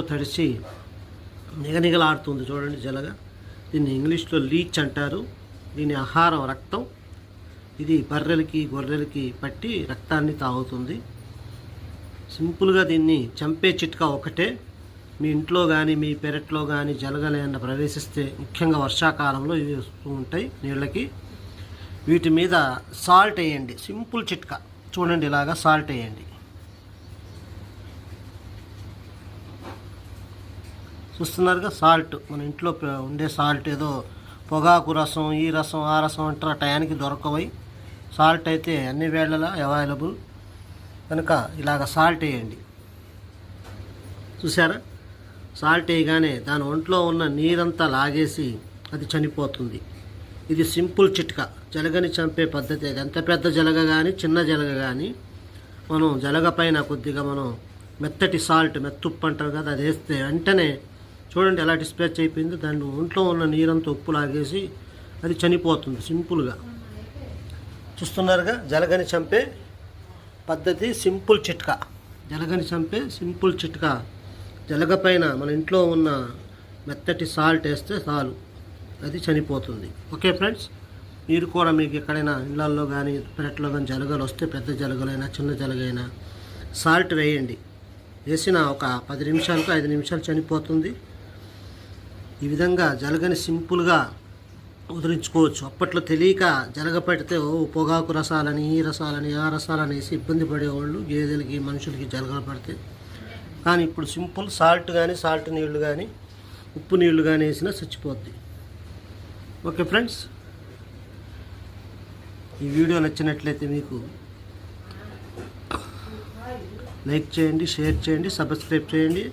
తడిసి నిగనిగలాడుతుంది చూడండి జలగ. దీన్ని ఇంగ్లీష్లో లీచ్ అంటారు. దీని ఆహారం రక్తం. ఇది బర్రెలకి గొర్రెలకి పట్టి రక్తాన్ని తాగుతుంది. సింపుల్గా దీన్ని చంపే చిట్కా ఒకటే. మీ ఇంట్లో కానీ మీ పెరట్లో కానీ జలగలేన ప్రవేశిస్తే ముఖ్యంగా వర్షాకాలంలో ఇవి వస్తూ ఉంటాయి నీళ్ళకి. వీటి మీద సాల్ట్ వేయండి. సింపుల్ చిట్కా. చూడండి ఇలాగా సాల్ట్ వేయండి. చూస్తున్నారుగా సాల్ట్. మన ఇంట్లో ఉండే సాల్ట్ ఏదో పొగాకు రసం ఈ రసం ఆ రసం అంటారు. టయానికి దొరకవై సాల్ట్ అయితే అన్ని వేళలా అవైలబుల్. కనుక ఇలాగ సాల్ట్ వేయండి. చూసారా సాల్ట్ వేయగానే దాని ఒంట్లో ఉన్న నీరంతా లాగేసి అది చనిపోతుంది. ఇది సింపుల్ చిట్కా. జలగని చంపే పద్ధతి అది. ఎంత పెద్ద జలగ కానీ చిన్న జలగ కానీ మనం జలగ పైన కొద్దిగా మనం మెత్తటి సాల్ట్ మెత్తుప్పు అంటారు కదా అది వేస్తే వెంటనే చూడండి ఎలా డిస్ప్లేచ్ అయిపోయింది. దాని ఒంట్లో ఉన్న నీరంతా ఉప్పు లాగేసి అది చనిపోతుంది సింపుల్గా. చూస్తున్నారుగా? జలగని చంపే పద్ధతి సింపుల్ చిట్కా. జలగని చంపే సింపుల్ చిట్కా. జలగ పైన మన ఇంట్లో ఉన్న మెత్తటి సాల్ట్ వేస్తే చాలు. అది చనిపోతుంది. Okay friends? మీరు కూడా మీకు ఎక్కడైనా ఇళ్ళల్లో కానీ పెరట్లో కానీ జలగలు వస్తే పెద్ద జలగలైనా చిన్న జలగైనా సాల్ట్ వేయండి. వేసిన ఒక పది నిమిషాలకు ఐదు నిమిషాలు చనిపోతుంది. ఈ విధంగా జలగని సింపుల్గా వదిలించుకోవచ్చు అప్పట్లో తెలియక జలగపెడితే ఓ పొగాకు రసాలని ఈ రసాలని ఆ రసాలని వేసి ఇబ్బంది పడేవాళ్ళు గేదెలకి మనుషులకి జలగలు పడితే. కానీ ఇప్పుడు సింపుల్ సాల్ట్ కానీ సాల్ట్ నీళ్ళు కానీ ఉప్పు నీళ్ళు కానీ వేసినా చచ్చిపోద్ది. Okay friends? ఈ వీడియో నచ్చినట్లయితే మీకు లైక్ చేయండి షేర్ చేయండి సబ్స్క్రైబ్ చేయండి.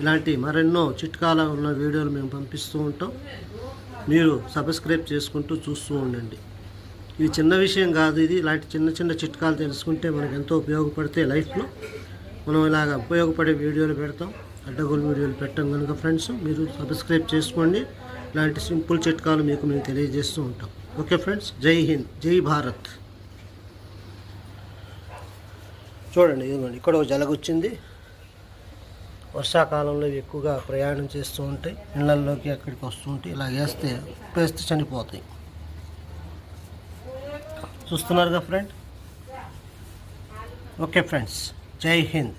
ఇలాంటి మరెన్నో చిట్కాల ఉన్న వీడియోలు మేము పంపిస్తూ ఉంటాం. మీరు సబ్స్క్రైబ్ చేసుకుంటూ చూస్తూ ఉండండి. ఇది చిన్న విషయం కాదు ఇది. ఇలాంటి చిన్న చిన్న చిట్కాలు తెలుసుకుంటే మనకు ఎంతో ఉపయోగపడితే లైఫ్లో. మనం ఇలాగ ఉపయోగపడే వీడియోలు పెడతాం. అడ్డగోలు వీడియోలు పెట్టాం కనుక ఫ్రెండ్స్ మీరు సబ్స్క్రైబ్ చేసుకోండి. ఇలాంటి సింపుల్ చిట్కాలు మీకు మేము తెలియజేస్తూ ఉంటాం. ఓకే ఫ్రెండ్స్ జై హింద్ జై భారత్. చూడండి ఇదిగోండి ఇక్కడ ఒక జలగొచ్చింది. వర్షాకాలంలో ఇవి ఎక్కువగా ప్రయాణం చేస్తూ ఉంటాయి. ఇళ్ళల్లోకి అక్కడికి వస్తూ ఉంటాయి. ఇలా వేస్తే వేస్తే చనిపోతాయి. చూస్తున్నారుగా ఫ్రెండ్? Okay friends. జై హింద్.